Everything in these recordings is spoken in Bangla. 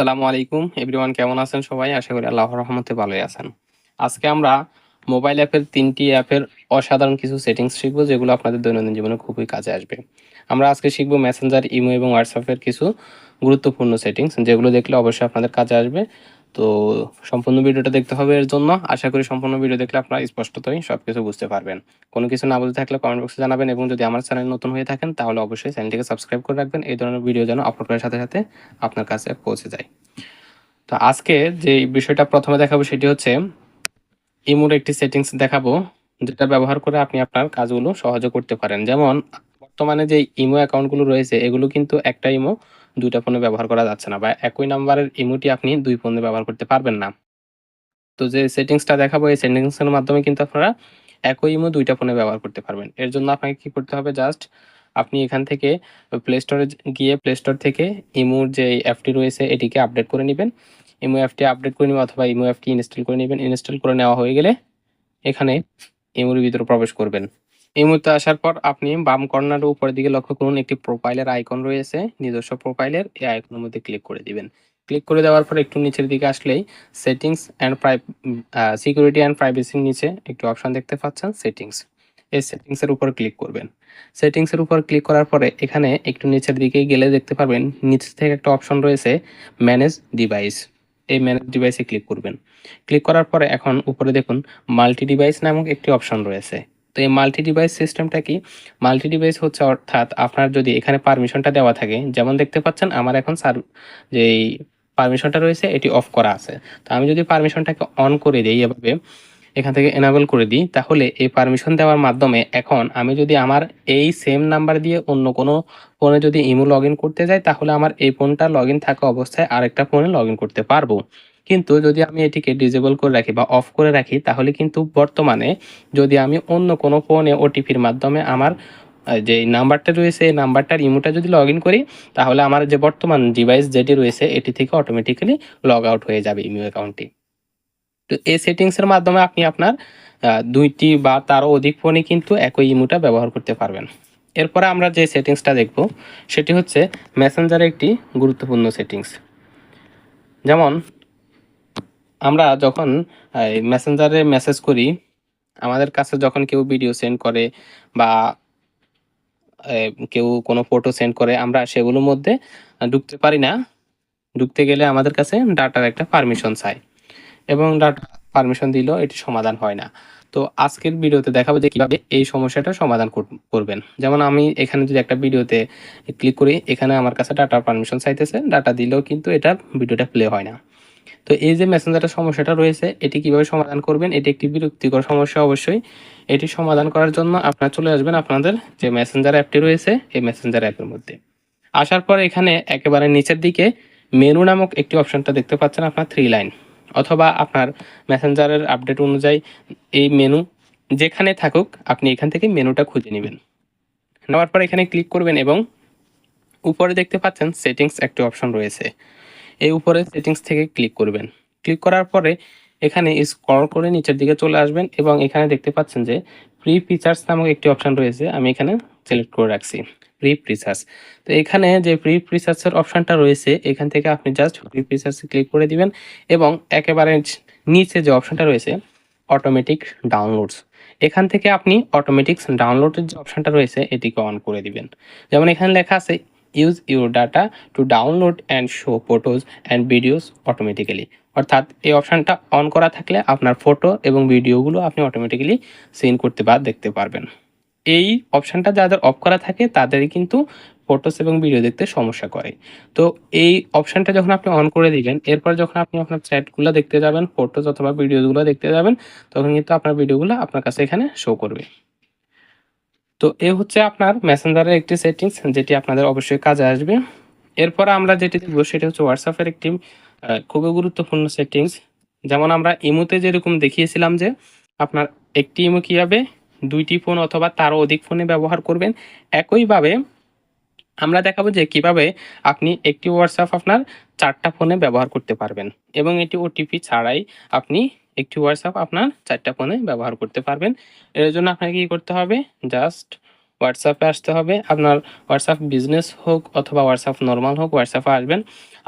আসসালামু আলাইকুম। এভরিওয়ান কেমন আছেন সবাই? আশা করি আল্লাহর রহমতে ভালোই আছেন। আজকে আমরা মোবাইল অ্যাপের তিনটি অ্যাপের অসাধারণ কিছু সেটিংস শিখব, যেগুলো আপনাদের দৈনন্দিন জীবনে খুবই কাজে আসবে। আমরা আজকে শিখব মেসেঞ্জার ইমো এবং হোয়াটসঅ্যাপের কিছু গুরুত্বপূর্ণ সেটিংস যেগুলো দেখলে অবশ্যই আপনাদের কাজে আসবে। তো সম্পূর্ণ ভিডিওটা দেখতে হবে এর জন্য। আশা করি সম্পূর্ণ ভিডিও দেখলে আপনারা স্পষ্টতই সব কিছু বুঝতে পারবেন। কোনো কিছু না বুঝতে থাকলে কমেন্ট বক্সে জানাবেন এবং যদি আমার চ্যানেল নতুন হয়ে থাকেন, তাহলে অবশ্যই চ্যানেলটিকে সাবস্ক্রাইব করে রাখবেন। এই ধরনের ভিডিও যেন আপলোড করার সাথে সাথে আপনার কাছে পৌঁছে যায়। তো আজকে যে বিষয়টা প্রথমে দেখাবো সেটি হচ্ছে ইমোর একটি সেটিংস দেখাবো, যেটা ব্যবহার করে আপনি আপনার কাজগুলো সহজে করতে পারেন। যেমন বর্তমানে যে ইমো অ্যাকাউন্টগুলো রয়েছে, এগুলো কিন্তু একটা ইমো দুইটা ফোনে ব্যবহার করা যাচ্ছে না বা একই নাম্বারের ইমোটি আপনি দুই ফোনে ব্যবহার করতে পারবেন না। তো যে সেটিংসটা দেখাবো, এই সেটিংসের মাধ্যমে কিন্তু আপনারা একই ইমো দুইটা ফোনে ব্যবহার করতে পারবেন। এর জন্য আপনাকে কি করতে হবে জাস্ট আপনি এখান থেকে প্লে স্টোরে গিয়ে প্লে স্টোর থেকে ইমোর যে অ্যাপটি রয়েছে, এটিকে আপডেট করে নেবেন। ইমো অ্যাপটি আপডেট করে নেবেন অথবা ইমো অ্যাপটি ইনস্টল করে নেবেন। ইনস্টল করে নেওয়া হয়ে গেলে এখানে ইমোর ভিতরে প্রবেশ করবেন। ইমোতে আসার পর আপনি বাম কর্নার উপরের দিকে লক্ষ্য করুন, একটি প্রোফাইলের আইকন রয়েছে, নিজস্ব প্রোফাইলের এই আইকনের মধ্যে ক্লিক করে দিবেন। ক্লিক করে দেওয়ার পর একটু নিচের দিকে আসলেই সেটিংস অ্যান্ড প্রাই সিকিউরিটি অ্যান্ড প্রাইভেসির নিচে একটি অপশন দেখতে পাচ্ছেন সেটিংস এই সেটিংসের উপর ক্লিক করবেন। সেটিংসের উপর ক্লিক করার পরে এখানে একটু নিচের দিকে গেলে দেখতে পারবেন, নিচ থেকে একটা অপশন রয়েছে ম্যানেজ ডিভাইস এই ম্যানেজ ডিভাইসে ক্লিক করবেন। ক্লিক করার পরে এখন উপরে দেখুন মাল্টি ডিভাইস নামক একটি অপশন রয়েছে। তো এই মাল্টি ডিভাইস সিস্টেমটা কি? মাল্টি ডিভাইস হচ্ছে অর্থাৎ আপনার যদি এখানে পারমিশনটা দেওয়া থাকে, যেমন দেখতে পাচ্ছেন আমার এখন সার যেই পারমিশনটা রয়েছে, এটি অফ করা আছে। তো আমি যদি পারমিশনটাকে অন করে দিই এভাবে, এখান থেকে এনাবেল করে দিই, তাহলে এই পারমিশন দেওয়ার মাধ্যমে এখন আমি যদি আমার এই সেম নাম্বার দিয়ে অন্য কোনো ফোনে যদি ইমো লগ করতে যাই, তাহলে আমার এই ফোনটা লগ থাকা অবস্থায় আরেকটা ফোনে লগ করতে পারব। কিন্তু যদি আমি এটিকে ডিজেবল করে রাখি বা অফ করে রাখি, তাহলে কিন্তু বর্তমানে যদি আমি অন্য কোনো ফোনে ওটিপির মাধ্যমে আমার যে নাম্বারটা রয়েছে, এই নাম্বারটার ইমোটা যদি লগ করি, তাহলে আমার যে বর্তমান ডিভাইস যেটি রয়েছে, এটি থেকে অটোমেটিক্যালি লগ আউট হয়ে যাবে ইমিউ অ্যাকাউন্টটি তো এই সেটিংসের মাধ্যমে আপনি আপনার দুইটি বা তারও অধিক ফোনে কিন্তু একই ইমোটা ব্যবহার করতে পারবেন। এরপরে আমরা যে সেটিংসটা দেখব, সেটি হচ্ছে মেসেঞ্জারের একটি গুরুত্বপূর্ণ সেটিংস যেমন আমরা যখন মেসেঞ্জারে মেসেজ করি, আমাদের কাছে যখন কেউ ভিডিও সেন্ড করে বা কেউ কোনো ফটো সেন্ড করে, আমরা সেগুলোর মধ্যে ঢুকতে পারি না। ঢুকতে গেলে আমাদের কাছে ডাটার একটা পারমিশন চাই। এবং ডাটা পারমিশন দিলেও এটি সমাধান হয় না। তো আজকের ভিডিওতে দেখাবো যে কীভাবে এই সমস্যাটা সমাধান কর- করবেন। যেমন আমি এখানে যদি একটা ভিডিওতে ক্লিক করি, এখানে আমার কাছে ডাটা পারমিশন চাইতেছে। ডাটা দিলেও কিন্তু এটা ভিডিওটা প্লে হয় না। তো এই যে মেসেঞ্জারের সমস্যাটা রয়েছে, এটি কীভাবে সমাধান করবেন? এটি একটি বিরক্তিকর সমস্যা অবশ্যই। এটি সমাধান করার জন্য আপনারা চলে আসবেন আপনাদের যে মেসেঞ্জার অ্যাপটি রয়েছে, এই মেসেঞ্জার অ্যাপের মধ্যে। আসার পর এখানে একেবারে নিচের দিকে মেনু নামক একটি অপশনটা দেখতে পাচ্ছেন আপনার থ্রি লাইন অথবা আপনার মেসেঞ্জারের আপডেট অনুযায়ী এই মেনু যেখানে থাকুক, আপনি এখান থেকে মেনুটা খুঁজে নেবেন। নেওয়ার পর এখানে ক্লিক করবেন এবং উপরে দেখতে পাচ্ছেন সেটিংস একটি অপশন রয়েছে। এই উপরে সেটিংস থেকে ক্লিক করবেন। ক্লিক করার পরে এখানে স্ক্রল করে নিচের দিকে চলে আসবেন এবং এখানে দেখতে পাচ্ছেন যে প্রি ফিচার্স নামক একটি অপশন রয়েছে, আমি এখানে সিলেক্ট করে রাখছি প্রি ফিচার্স তো এখানে যে প্রি ফিচার্সের অপশনটা রয়েছে, এখান থেকে আপনি জাস্ট প্রি ফিচার্সে ক্লিক করে দিবেন এবং একেবারে নিচে যে অপশনটা রয়েছে অটোমেটিক ডাউনলোডস এখান থেকে আপনি অটোমেটিক ডাউনলোডের যে অপশনটা রয়েছে, এটিকে অন করে দিবেন। যেমন এখানে লেখা আছে use your data to download and show photos and videos automatically অর্থাৎ এই অপশনটা অন করা থাকলে আপনার ফটো এবং ভিডিওগুলো আপনি অটোমেটিক্যালি সেন্ড করতে বা দেখতে পারবেন। এই অপশনটা যাদের অফ করা থাকে, তাদেরই কিন্তু ফটোস এবং ভিডিও দেখতে সমস্যা করে। তো এই অপশনটা যখন আপনি অন করে দিবেন, এরপর যখন আপনি আপনার চ্যাটগুলো দেখতে যাবেন ফটোস অথবা ভিডিওগুলো দেখতে যাবেন, তখন কিন্তু আপনার ভিডিওগুলো আপনার কাছে এখানে শো করবে। তো এ হচ্ছে আপনার মেসেঞ্জারের একটি সেটিংস যেটি আপনাদের অবশ্যই কাজে আসবে। এরপর আমরা যেটি দেখব সেটি হচ্ছে হোয়াটসঅ্যাপের একটি খুবই গুরুত্বপূর্ণ সেটিংস যেমন আমরা ইমোতে যেরকম দেখিয়েছিলাম যে আপনার একটি ইমো কীভাবে দুইটি ফোন অথবা তারও অধিক ফোনে ব্যবহার করবেন, একইভাবে আমরা দেখাবো যে কীভাবে আপনি একটি হোয়াটসঅ্যাপ আপনার চারটা ফোনে ব্যবহার করতে পারবেন। এবং এটি ওটিপি ছাড়াই আপনি একটি হোয়াটসঅ্যাপ আপনার চারটা ফোনে ব্যবহার করতে পারবেন। এর জন্য আপনাকে কি করতে হবে? জাস্ট হোয়াটসঅ্যাপে আসতে হবে। আপনার হোয়াটসঅ্যাপ বিজনেস হোক অথবা হোয়াটসঅ্যাপ নর্মাল হোক হোয়াটসঅ্যাপে আসবেন।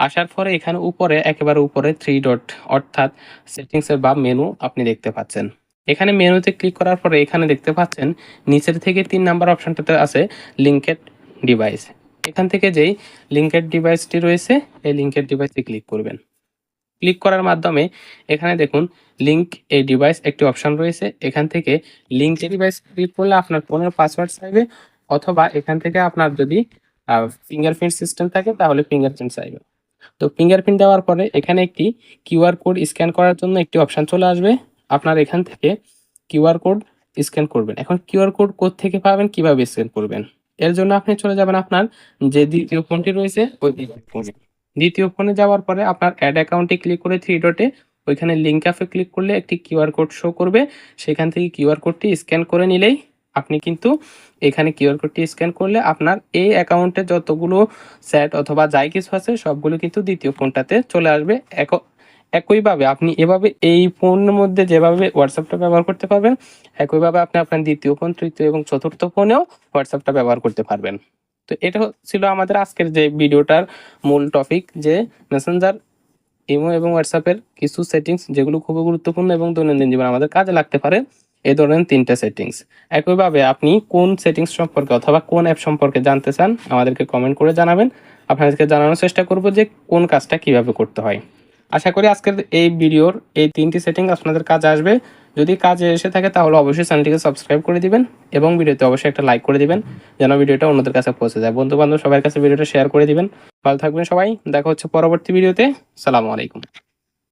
আসার পরে এখানে উপরে, একেবারে উপরে থ্রি ডট অর্থাৎ সেটিংসের বা মেনু আপনি দেখতে পাচ্ছেন। এখানে মেনুতে ক্লিক করার পরে এখানে দেখতে পাচ্ছেন, নিচের থেকে তিন নাম্বার অপশনটাতে আছে লিঙ্কেড ডিভাইস এখান থেকে যেই লিঙ্কেড ডিভাইসটি রয়েছে, এই লিঙ্কেড ডিভাইসে ক্লিক করবেন। ক্লিক করার মাধ্যমে এখানে দেখুন লিঙ্ক এই ডিভাইস একটি অপশন রয়েছে। এখান থেকে লিঙ্ক ডিভাইস ক্লিক করলে আপনার ফোনের পাসওয়ার্ড চাইবে অথবা এখান থেকে আপনার যদি ফিঙ্গারপ্রিন্ট সিস্টেম থাকে তাহলে ফিঙ্গারপ্রিন্ট চাইবে। তো ফিঙ্গারপ্রিন্ট দেওয়ার পরে এখানে একটি কিউআর কোড স্ক্যান করার জন্য একটি অপশন চলে আসবে। আপনার এখান থেকে কিউআর কোড স্ক্যান করবেন। এখন কিউআর কোড কোথ থেকে পাবেন, কীভাবে স্ক্যান করবেন? এর জন্য আপনি চলে যাবেন আপনার যে দ্বিতীয় ফোনটি রয়েছে, ওই দ্বিতীয় ফোনে দ্বিতীয় ফোনে যাওয়ার পরে আপনার অ্যাড অ্যাকাউন্টে ক্লিক করে থ্রি ডটে ওইখানে লিঙ্ক অ্যাপে ক্লিক করলে একটি কিউআর কোড শো করবে। সেখান থেকে কিউআর কোডটি স্ক্যান করে নিলেই আপনি কিন্তু এখানে কিউআর কোডটি স্ক্যান করলে আপনার এই অ্যাকাউন্টে যতগুলো স্যাট অথবা যাই কিছু আছে সবগুলো কিন্তু দ্বিতীয় ফোনটাতে চলে আসবে। এক- একইভাবে আপনি এভাবে এই ফোনের মধ্যে যেভাবে হোয়াটসঅ্যাপটা ব্যবহার করতে পারবেন, একইভাবে আপনি আপনার দ্বিতীয় ফোন তৃতীয় এবং চতুর্থ ফোনেও হোয়াটসঅ্যাপটা ব্যবহার করতে পারবেন। তো এটা ছিল আমাদের আজকের যে ভিডিওটার মূল টপিক যে মেসেঞ্জার ইমো এবং হোয়াটসঅ্যাপের কিছু সেটিংস যেগুলো খুবই গুরুত্বপূর্ণ এবং দৈনন্দিন জীবনে আমাদের কাজে লাগতে পারে। এই ধরনের তিনটা সেটিংস একইভাবে আপনি কোন সেটিংস সম্পর্কে অথবা কোন অ্যাপ সম্পর্কে জানতে চান আমাদেরকে কমেন্ট করে জানাবেন। আপনাদেরকে জানানোর চেষ্টা করব যে কোন কাজটা কীভাবে করতে হয়। আশা করি আজকের এই ভিডিওর এই তিনটি সেটিং আপনাদের কাজে আসবে। যদি কাজে এসে থাকে, তাহলে অবশ্যই চ্যানেলটিকে সাবস্ক্রাইব করে দিবেন এবং ভিডিওতে অবশ্যই একটা লাইক করে দিবেন, যেন ভিডিওটা অন্যদের কাছে পৌঁছে যায়। বন্ধু বান্ধব সবার কাছে ভিডিওটা শেয়ার করে দিবেন। ভালো থাকবেন সবাই। দেখা হচ্ছে পরবর্তী ভিডিওতে। সালামু আলাইকুম।